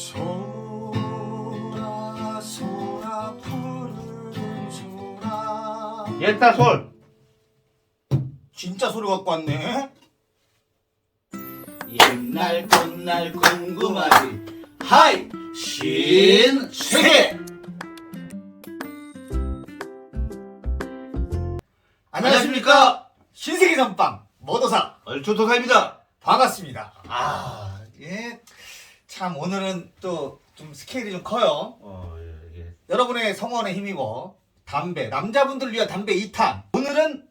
소라 소라 푸른 소라 옛다 솔. 진짜 소리 갖고 왔네 옛날 끝날 궁금하지. 하이 신세계. 안녕하십니까 신세계 전빵 머더사 얼추 도사입니다. 반갑습니다 아, 아예 참 오늘은 또 좀 스케일이 좀 커요. 어 예, 예. 여러분의 성원에 힘입어 담배 남자분들을 위한 담배 2탄. 오늘은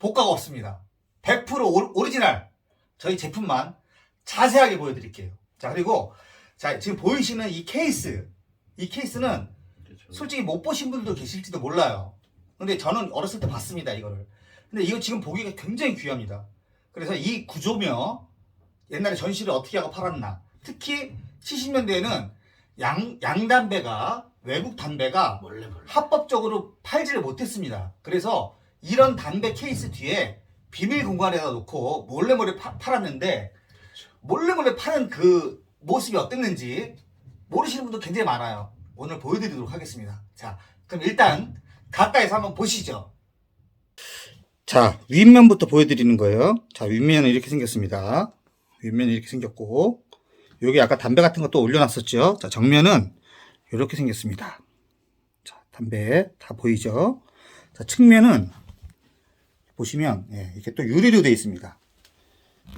복가가 없습니다. 100% 오- 오리지널 저희 제품만 자세하게 보여드릴게요. 자 그리고 자 지금 보이시는 이 케이스. 이 케이스는 그렇죠. 솔직히 못 보신 분들도 계실지도 몰라요. 근데 저는 어렸을 때 봤습니다 이거를. 근데 이거 지금 보기가 굉장히 귀합니다. 그래서 이 구조며 옛날에 전시를 어떻게 하고 팔았나 특히 70년대에는 양, 양담배가 외국 담배가 몰래 몰래. 합법적으로 팔지를 못했습니다. 그래서 이런 담배 케이스 뒤에 비밀 공간에다 놓고 몰래 몰래 파- 팔았는데 몰래 몰래 파는 그 모습이 어땠는지 모르시는 분도 굉장히 많아요. 오늘 보여드리도록 하겠습니다. 자, 그럼 일단 가까이서 한번 보시죠. 자, 윗면부터 보여드리는 거예요. 자, 윗면은 이렇게 생겼습니다. 윗면이 이렇게 생겼고, 여기 아까 담배 같은 것도 올려놨었죠. 자, 정면은 이렇게 생겼습니다. 자, 담배 다 보이죠? 자, 측면은 보시면 예, 이렇게 또 유리로 되어 있습니다.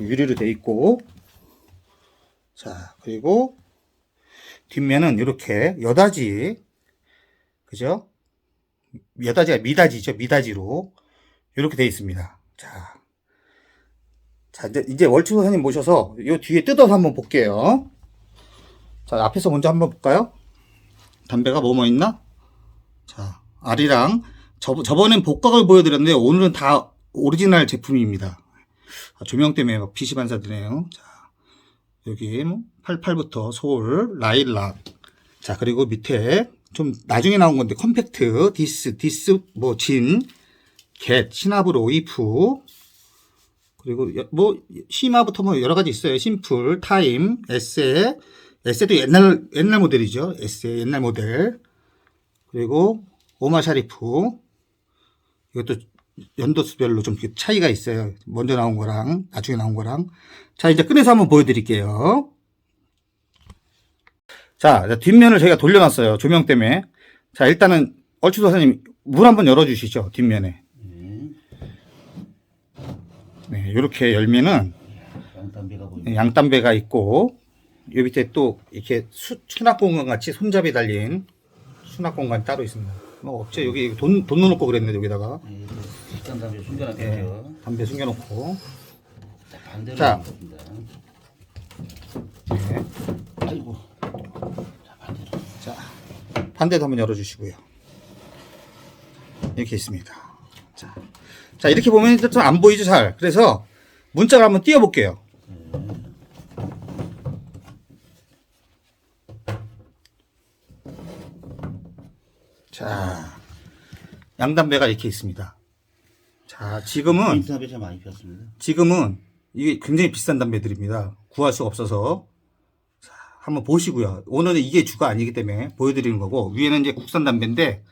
유리로 되어 있고, 자, 그리고 뒷면은 이렇게 여다지, 그죠? 여다지가 미다지죠, 미다지로 이렇게 되어 있습니다. 자, 자 이제 이제 월추 선생님 모셔서 요 뒤에 뜯어서 한번 볼게요. 자, 앞에서 먼저 한번 볼까요? 담배가 뭐뭐 있나? 자, 알이랑 저, 저번엔 복각을 보여드렸는데 오늘은 다 오리지널 제품입니다. 아, 조명 때문에 막 빛이 반사되네요. 자, 여기 뭐 88부터 소울, 라일락. 자, 그리고 밑에 좀 나중에 나온 건데 컴팩트, 디스, 디스, 뭐 진, 겟, 시나브로, 이프. 그리고 여- 뭐 시마부터 뭐 여러 가지 있어요. 심플, 타임, 에세, 에세도 옛날 옛날 모델이죠. 에세 옛날 모델. 그리고 오마 샤리프. 이것도 연도수별로 좀 차이가 있어요. 먼저 나온 거랑 나중에 나온 거랑. 자, 이제 꺼내서 한번 보여드릴게요. 자, 자, 뒷면을 저희가 돌려놨어요. 조명 때문에. 자, 일단은 얼추 도사님 문 한번 열어주시죠. 뒷면에. 네, 이렇게 열면은 양담배가 보입니다. 양담배가 있고 요 밑에 또 이렇게 수, 수납 공간 같이 손잡이 달린 수납 공간 따로 있습니다. 뭐 없죠 여기 돈, 돈 넣어놓고 그랬네 여기다가 예, 식당 담배 예, 숨겨놨겠죠. 담배 숨겨놓고 자, 반대로 자. 네. 아이고. 자, 반대로. 자 반대도 한번 열어주시고요. 이렇게 있습니다. 자, 자 이렇게 보면 좀안 보이죠 잘. 그래서 문짝을 한번 띄워볼게요. 자 양담배가 이렇게 있습니다. 자 지금은 인터넷에 참 많이 피웠습니다. 지금은 이게 굉장히 비싼 담배들입니다. 구할 수가 없어서. 자, 한번 보시고요. 오늘은 이게 주가 아니기 때문에 보여드리는 거고, 위에는 이제 국산 담배인데,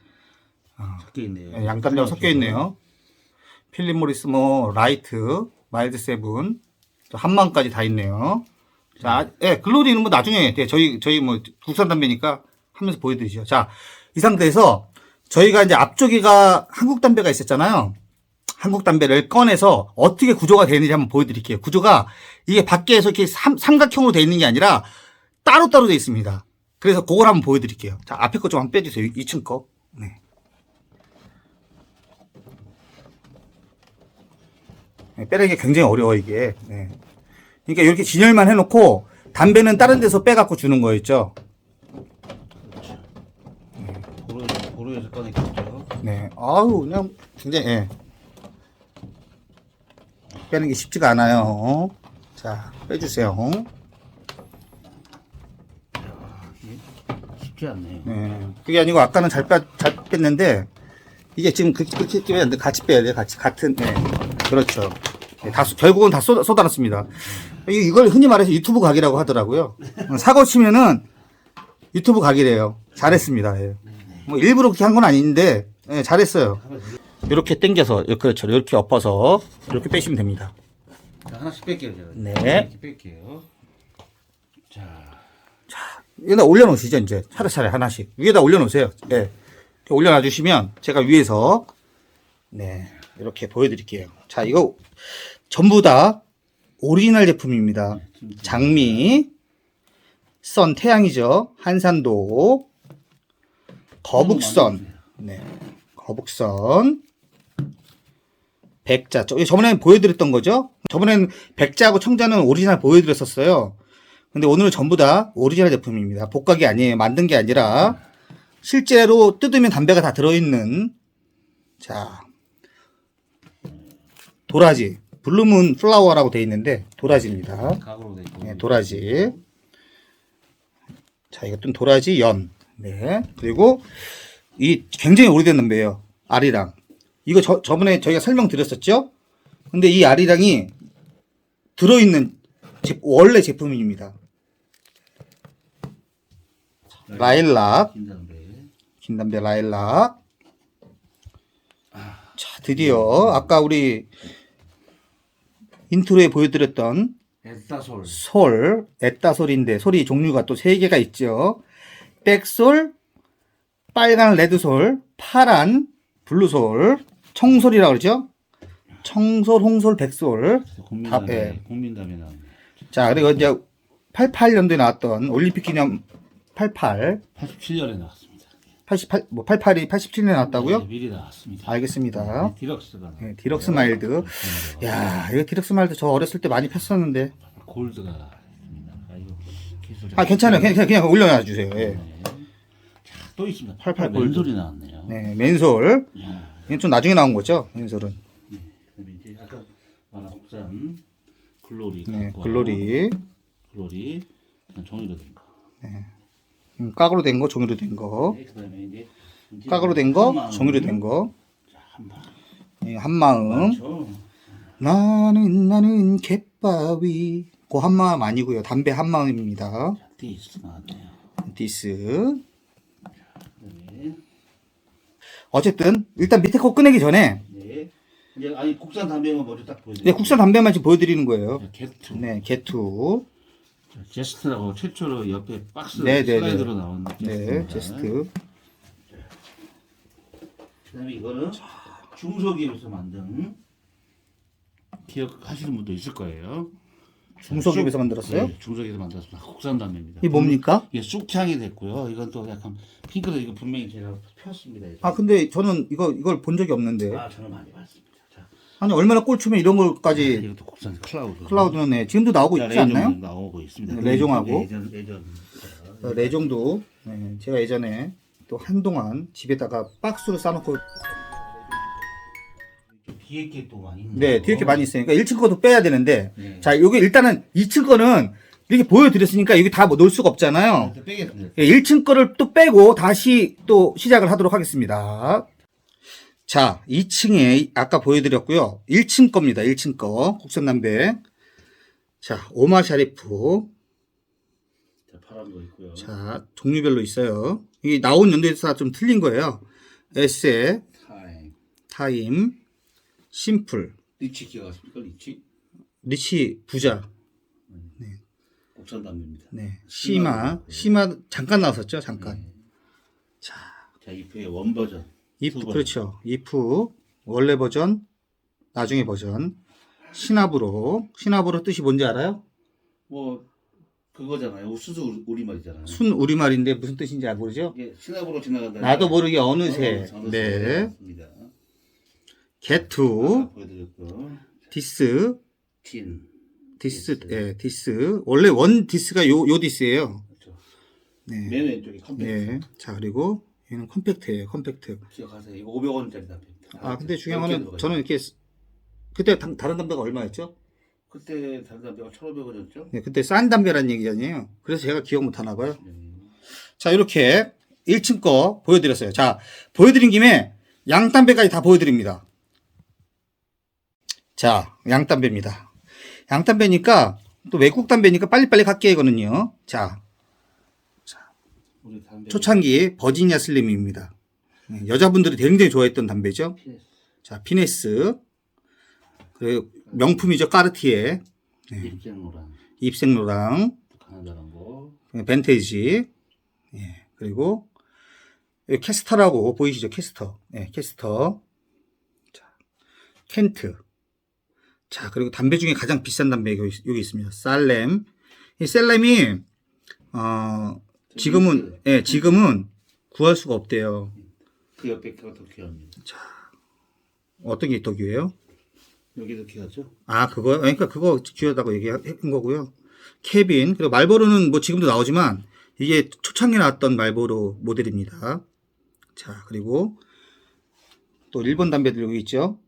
섞여 있네요. 예, 양담배가 섞여 있네요. 필립 모리스 뭐, 라이트, 마일드 세븐, 또 한망까지 다 있네요. 자, 예, 글로리는 뭐 나중에, 예, 저희, 저희 뭐, 국산 담배니까 하면서 보여드리죠. 자, 이 상태에서 저희가 이제 앞쪽에가 한국 담배가 있었잖아요. 한국 담배를 꺼내서 어떻게 구조가 되는지 한번 보여드릴게요. 구조가 이게 밖에서 이렇게 삼, 삼각형으로 되어 있는 게 아니라 따로따로 되어 있습니다. 그래서 그걸 한번 보여드릴게요. 자, 앞에 거 좀 한번 빼주세요. 2층 거. 네. 빼는 게 굉장히 어려워, 이게. 네. 그러니까 이렇게 진열만 해놓고 담배는 다른 데서 빼갖고 주는 거였죠. 꺼냈겠죠. 네. 아우, 그냥 굉장히, 예. 빼는 게 쉽지가 않아요. 자, 빼주세요. 쉽지 않네요. 네. 그게 아니고 아까는 잘, 빼, 잘 뺐는데 이게 지금 그, 그렇게 안 돼. 같이 빼야 돼. 같이 같은 네. 그렇죠. 네, 다 쏟- 결국은 다 쏟아, 쏟아놨습니다. 이- 이걸 흔히 말해서 유튜브 각이라고 하더라고요. 사고 치면은 유튜브 각이래요. 잘했습니다. 예. 뭐 일부러 그렇게 한 건 아닌데 예, 잘했어요. 이렇게 당겨서 그렇죠. 이렇게 엎어서 이렇게 빼시면 됩니다. 자, 하나씩 뺄게요, 제가. 네. 이렇게 뺄게요. 자, 여기다 올려놓으시죠 이제 차례차례 하나씩 위에다 올려놓으세요. 예. 이렇게 올려놔 주시면 제가 위에서 네 이렇게 보여드릴게요. 자 이거 전부 다 오리지널 제품입니다. 장미, 선 태양이죠. 한산도, 거북선, 네 거북선, 백자. 저- 저번에 보여드렸던 거죠. 저번엔 백자하고 청자는 오리지널 보여드렸었어요. 근데 오늘은 전부 다 오리지널 제품입니다. 복각이 아니에요. 만든 게 아니라 실제로 뜯으면 담배가 다 들어있는 자 도라지 블루문 플라워라고 돼 있는데 도라지입니다. 각으로 돼 있고. 네, 도라지. 자, 이것도 도라지 연. 네. 그리고 이 굉장히 오래된 담배예요. 아리랑. 이거 저, 저번에 저희가 설명드렸었죠? 근데 이 아리랑이 들어있는 제- 원래 제품입니다. 라일락. 긴 담배. 긴 담배 라일락. 자, 드디어 아까 우리 인트로에 보여드렸던 에따솔. 솔, 에따솔인데 솔이 종류가 또 세 개가 있죠. 백솔, 빨간 레드솔, 파란 블루솔, 청솔이라고 그러죠. 청솔, 홍솔, 백솔. 다-. 예. 국민 담배 나왔네. 자, 그리고 이제 88년도에 나왔던 올림픽 기념 88, 87년에 나왔습니다. 88, 뭐 88이 87년에 나왔다고요? 네, 미리 나왔습니다. 알겠습니다. 네, 디럭스가 나왔 네, 디럭스 마일드. 야, 이거 디럭스 마일드 저 어렸을 때 많이 폈었는데. 골드가 있습니다. 아, 이거 기술이 아, 괜찮아요. 그냥, 그냥, 그냥 올려놔 주세요. 예. 또 있습니다. 88 맨솔이 나왔네요. 네, 맨솔. 야, 이건 좀 나중에 나온 거죠, 맨솔은. 그다음에 이제 아까 말한 국산 글로리. 네, 갖고 글로리. 글로리. 그냥 종이로 된 거. 음, 깍으로 된 거, 종이로 된 거. 네, 깍으로 된 거. 종이로 된 거. 예, 한마음. 나는, 나는 갯바위. 그 한마음 아니고요. 담배 한마음입니다. 자, 디스 나왔네요. 디스. 그다음에 어쨌든, 일단 밑에 거 꺼내기 전에, 네. 이제 아니 국산 담배만 먼저 딱 보여드릴게요. 네, 국산 담배만 지금 보여드리는 거예요. 자, 게투. 네, 게투. 자, 제스트라고 최초로 옆에 박스 네, 네, 슬라이드로 나온 네, 제스트입니다. 제스트. 그다음에 이거는 중소기업에서 만든 기억하시는 분도 있을 거예요. 중소기업에서 만들었어요? 네, 중소기업에서 만들었습니다. 국산 담배입니다. 이게 뭡니까? 이게 쑥향이 됐고요. 이건 또 약간 핑크도 이거 분명히 제가 폈습니다. 아, 근데 저는 이거, 이걸 본 적이 없는데. 아, 저는 많이 봤습니다. 자, 아니, 얼마나 꼴추면 이런 걸까지 이것도 국산 클라우드. 클라우드는 네, 지금도 나오고 자, 있지 않나요? 레종도 나오고 있습니다. 네, 레종하고. 예전 예전 어, 레종도 네, 제가 예전에 또 한동안 집에다가 박스로 싸놓고 좀 뒤에 게 또 많이 있네요. 네 뒤에 게 많이 있으니까 1층 거도 빼야 되는데 네. 자 요게 일단은 2층 거는 이렇게 보여드렸으니까 여기 다뭐 넣을 수가 없잖아요 네, 빼겠습니다. 예, 1층 거를 또 빼고 다시 또 시작을 하도록 하겠습니다 자 2층에 아까 보여드렸고요 1층 겁니다 1층 거 국산담배 자 오마 샤리프 자, 파란도 있고요. 자 종류별로 있어요 이 나온 연도에서 좀 틀린 거예요 에세 타임. 타임, 심플, 리치 기억하십니까? 리치? 리치 부자, 국산 담배입니다. 네, 시마, 시마 잠깐 나왔었죠, 잠깐. 자, 자, 이프의 원 버전. 번. 그렇죠, 이프 원래 버전, 나중에 버전, 신압으로, 신압으로 뜻이 뭔지 알아요? 뭐 그거잖아요. 수수 우리말이잖아요. 순 우리말인데 무슨 뜻인지 알 모르죠? 이게 신압으로 지나간다. 나도 모르게 어느새, 어, 네, 맞습니다. 아까 보여드렸고 디스, 틴. 디스, 예, 디스, 원래 원 디스가 요, 요 디스예요. 그렇죠. 네, 맨 왼쪽이 컴팩트. 네, 자 그리고 얘는 컴팩트예요, 컴팩트. 기억하세요. 이거 500원짜리 담배입니다. 아 근데 중요한 몇 거는 저는 이렇게 쓰- 그때 다, 다른 담배가 얼마였죠? 그때 다른 담배가 1,500원이었죠? 네, 그때 싼 담배란 얘기 아니에요. 그래서 제가 기억 못 하나 봐요. 네. 자 이렇게 1층 거 보여드렸어요. 자 보여드린 김에 양담배까지 다 보여드립니다. 자 양담배입니다. 양담배니까 또 외국 담배니까 빨리빨리 갖게 하거든요. 자, 초창기 버지니아 슬림입니다. 네, 여자분들이 굉장히 좋아했던 담배죠. 자, 피네스. 그리고 명품이죠. 까르티에. 입생로랑 입생로랑, 벤테이지. 예, 그리고 캐스터라고 보이시죠? 캐스터. 예, 캐스터. 자, 켄트. 자, 그리고 담배 중에 가장 비싼 담배 여기, 여기 있습니다. 살렘. 이 셀렘이 어, 지금은 예, 지금은 구할 수가 없대요. 그 옆에 거가 더 귀합니다. 어떤 게 더 귀해요? 여기도 귀하죠? 아, 그거, 그러니까 그거 귀하다고 얘기한 거고요. 케빈, 그리고 말보로는 뭐 지금도 나오지만 이게 초창기에 나왔던 말보로 모델입니다. 자, 그리고 또 일본 담배들 여기 있죠.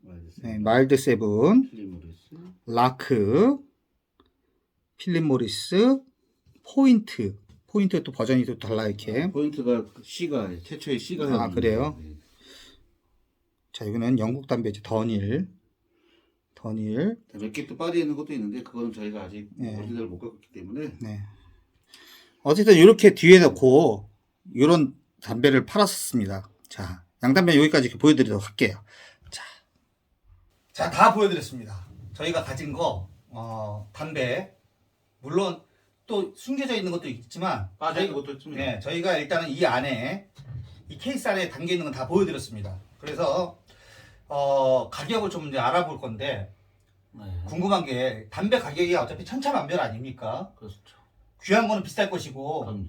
네, 마일드 세븐, 라크, 필립 모리스, 포인트. 포인트 또 버전이 또 달라 이렇게. 포인트가 C가 최초의 C가 아, 그래요? 자, 여기는 영국 담배죠. 더닐. 더닐. 몇개또 빠져 있는 것도 있는데 그거는 저희가 아직 네. 오리지널 못 갖고 있기 때문에 네. 어쨌든 이렇게 뒤에 놓고 이런 담배를 팔았습니다. 자, 양담배 여기까지 이렇게 보여드리도록 할게요. 자, 자, 다 보여드렸습니다. 저희가 가진 거, 어, 담배, 물론 또 숨겨져 있는 것도 있지만, 빠져 있는 저희- 것도 있습니다. 네, 저희가 일단은 이 안에 이 케이스 안에 담겨 있는 건 다 보여드렸습니다. 그래서 어, 가격을 좀 이제 알아볼 건데 네. 궁금한 게 담배 가격이 어차피 천차만별 아닙니까? 그렇죠. 귀한 거는 비쌀 것이고 그럼요.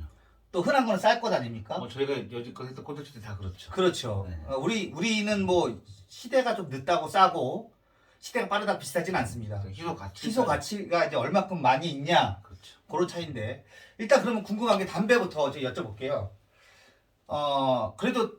또 흔한 거는 쌀 것 아닙니까? 뭐 저희가 여지껏 했던 콘텐츠들이 다 그렇죠. 그렇죠. 네. 어, 우리 우리는 뭐 시대가 좀 늦다고 싸고 시대가 빠르다 비슷하진 않습니다. 희소 가치. 희소 가치가 이제 얼마큼 많이 있냐 그렇죠. 그런 차이인데 일단 그러면 궁금한 게 담배부터 저 여쭤볼게요. 어 그래도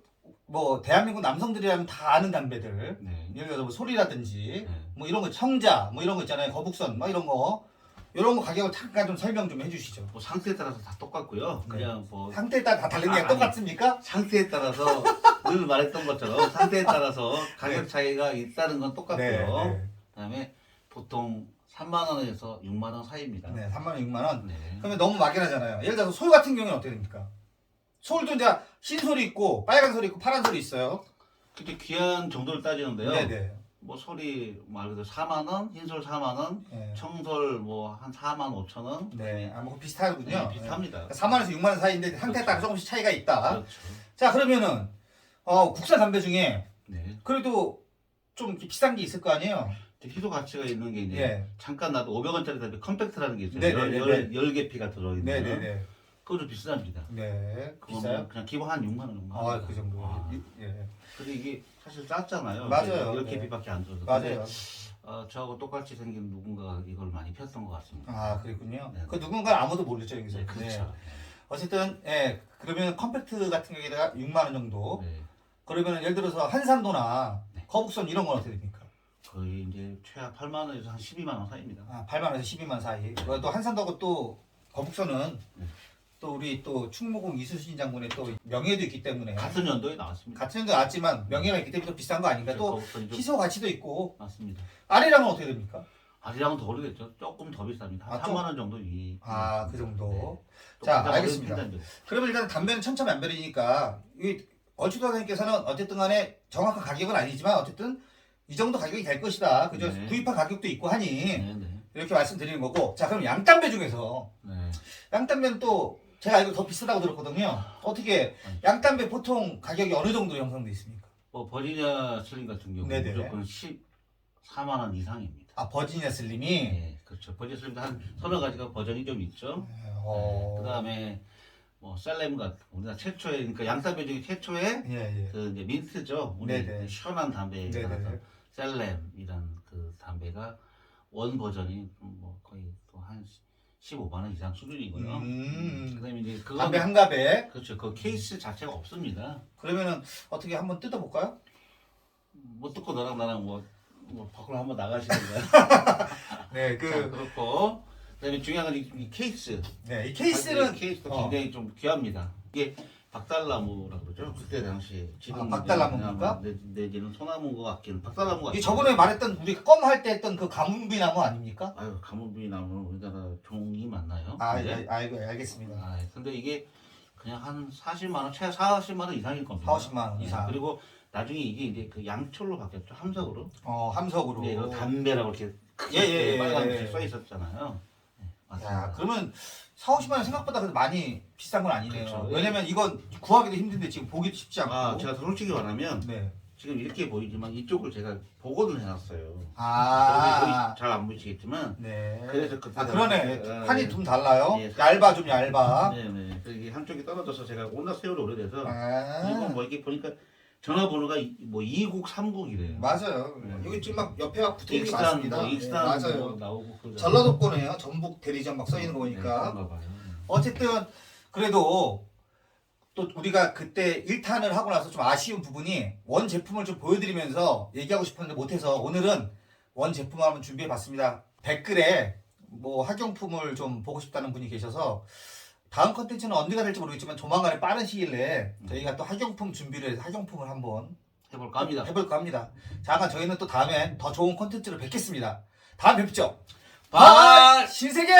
뭐 대한민국 남성들이라면 다 아는 담배들 네. 예를 들어서 뭐 소리라든지 네. 뭐 이런 거 청자 뭐 이런 거 있잖아요 거북선 막 이런 거 이런 거 가격을 잠깐 좀 설명 좀 해주시죠. 뭐 상태에 따라서 다 똑같고요. 네. 그냥 뭐 상태에 따라 다 다른 게 아. 똑같습니까? 상태에 따라서 늘 말했던 것처럼 상태에 따라서 가격 네. 차이가 있다는 건 똑같고요. 네, 그다음에 보통 3만 원에서 6만 원 사이입니다. 네, 3만 원, 6만 원. 네. 그러면 너무 막연하잖아요. 예를 들어서 솔 같은 경우는 어떻게 됩니까? 솔도 이제 흰 솔이 있고 빨간 솔이 있고 파란 솔이 있어요. 근데 귀한 정도를 따지는데요. 네 네. 뭐 소리 말 그대로 4만 원, 흰솔 4만 원, 네. 청솔 뭐 한 4만 5천 원. 네, 아, 뭐 비슷하군요. 네, 비슷합니다. 4만 원에서 6만 원 사이인데 상태에 따라 그렇죠. 조금씩 차이가 있다. 그렇죠. 자, 그러면은 어, 국산 담배 중에 네. 그래도 좀 비싼 게 있을 거 아니에요? 희소 가치가 있는 게 이제 예. 잠깐 나도 500원짜리 담배 컴팩트라는 게 있어요. 네, 열, 네, 네, 열, 열 개 피가 들어있는. 네, 네, 네. 그거 좀 비쌉니다. 네. 비싸요? 그냥 기본 한 6만 원 정도. 아. 그 정도. 아, 예. 근데 이게 사실 쌌잖아요. 맞아요. 10개피밖에 안 들어서. 맞아요. 어, 저하고 똑같이 생긴 누군가가 이걸 많이 폈던 것 같습니다. 아, 그랬군요. 네. 그 누군가 아무도 모르죠, 여기서. 네, 그렇죠. 네. 어쨌든 예. 그러면 컴팩트 같은 경우에다가 6만 원 정도. 네. 그러면 예를 들어서 한산도나 네. 거북선 이런 건 어떻게 됩니까? 거의 이제 최하 8만 원에서 한 12만 원 사이입니다. 아, 8만 원에서 12만 원 사이. 그리고 또 한산도하고 또 거북선은 네. 또 우리 또 충무공 이수신 장군의 또 명예도 있기 때문에 같은 연도에 나왔습니다. 같은 년도 나왔지만 명예가 있기 때문에 또 비싼 거 아닌가? 또 거북선이 좀 희소 가치도 있고 맞습니다. 아래랑은 어떻게 됩니까? 아리랑은 더 오르겠죠. 조금 더 비쌉니다. 한 아, 좀- 3만 원 정도 위. 아, 그 정도. 또 자, 알겠습니다. 어려운 판단이죠. 그러면 일단 담배는 천차만별이니까 이 얼추 도사님께서는 어쨌든 간에 정확한 가격은 아니지만 어쨌든 이 정도 가격이 될 것이다. 그죠? 네. 구입한 가격도 있고 하니 네, 네. 이렇게 말씀드리는 거고. 자, 그럼 양담배 중에서 네. 양담배는 또 제가 알기로 더 비싸다고 들었거든요. 어떻게 양담배 보통 가격이 어느 정도 형성돼 있습니까? 뭐 버지니아 슬림 같은 경우 네네. 무조건 14만 원 이상입니다. 아 버지니아 슬림이 네, 그렇죠. 버지니아 슬림도 한 서너 가지가 버전이 좀 있죠. 어... 그다음에 뭐 셀렘 같은 우리나라 최초의 그러니까 양담배 중에 최초의 예, 예. 그 이제 민트죠. 우리 네네. 시원한 담배에 네네. 셀렘이란 그 담배가 원 버전이 뭐 거의 또 한 15만 원 이상 수준이고요. 음. 그다음에 이제 그거 담배 한 갑에 그렇죠. 그 케이스 자체가 없습니다. 그러면은 어떻게 한번 뜯어볼까요? 못 듣고 너랑 나랑 뭐, 뭐 밖으로 한번 나가시는 거야. 네, 자, 그 그렇고 그다음에 중요한 건 이 케이스. 네, 이 케이스는 이 케이스도 어. 굉장히 좀 귀합니다. 이게 박달나무라 그러죠. 그때 당시에 지금 아, 박달나무입니까? 내, 내지는 소나무인 것 같기는 박달나무가 이게 저번에 말했던 우리 껌 할 때 했던 그 가문비 나무 아닙니까? 아유 가문비 나무 우리나라 종이 맞나요? 아? 예, 알고 알겠습니다. 아, 근데 이게 그냥 한 40만 원, 최 40만 원 이상일 겁니다. 40만 원 예, 이상. 그리고 나중에 이게 이제 그 양철로 바뀌었죠. 함석으로. 어, 함석으로. 네, 이거 담배라고 이렇게 크게 예, 예, 예, 빨간색 예. 써 있었잖아요. 네, 맞습니다. 야, 그러면 4, 50만 원 생각보다 그래도 많이 비싼 건 아니네요. 그렇죠. 왜냐면 이건 구하기도 힘든데 지금 보기도 쉽지 않고. 아, 제가 솔직히 말하면 네. 지금 이렇게 보이지만 이쪽을 제가 복원을 해놨어요. 아. 잘 안 보이시겠지만 네. 그래서 그때 아, 그러네. 아, 판이 예. 좀 달라요. 예. 얇아 좀 얇아. 네네. 그 이게 한쪽이 떨어져서 제가 워낙 세월이 오래돼서 아. 그리고 뭐 이렇게 보니까 전화번호가 이- 뭐 2국 3국이래요. 맞아요. 네. 여기 지금 막 옆에 막 붙어 있는 게 익산 많습니다. 뭐 네, 익산 맞아요. 뭐 나오고 그 전라도 거네요. 전북 대리점 막 써 있는 거 네, 보니까. 그런가 봐요. 어쨌든 그래도 또 우리가 그때 1탄을 하고 나서 좀 아쉬운 부분이 원 제품을 좀 보여드리면서 얘기하고 싶었는데 못해서 오늘은 원 제품을 한번 준비해 봤습니다. 댓글에 뭐 학용품을 좀 보고 싶다는 분이 계셔서 다음 컨텐츠는 언제가 될지 모르겠지만 조만간에 빠른 시일 내에 저희가 또 학용품 준비를 해서 학용품을 한번 해볼까 합니다. 해볼까 합니다. 잠깐 저희는 또 다음에 더 좋은 컨텐츠를 뵙겠습니다. 다음 뵙죠. 바이! 신세계!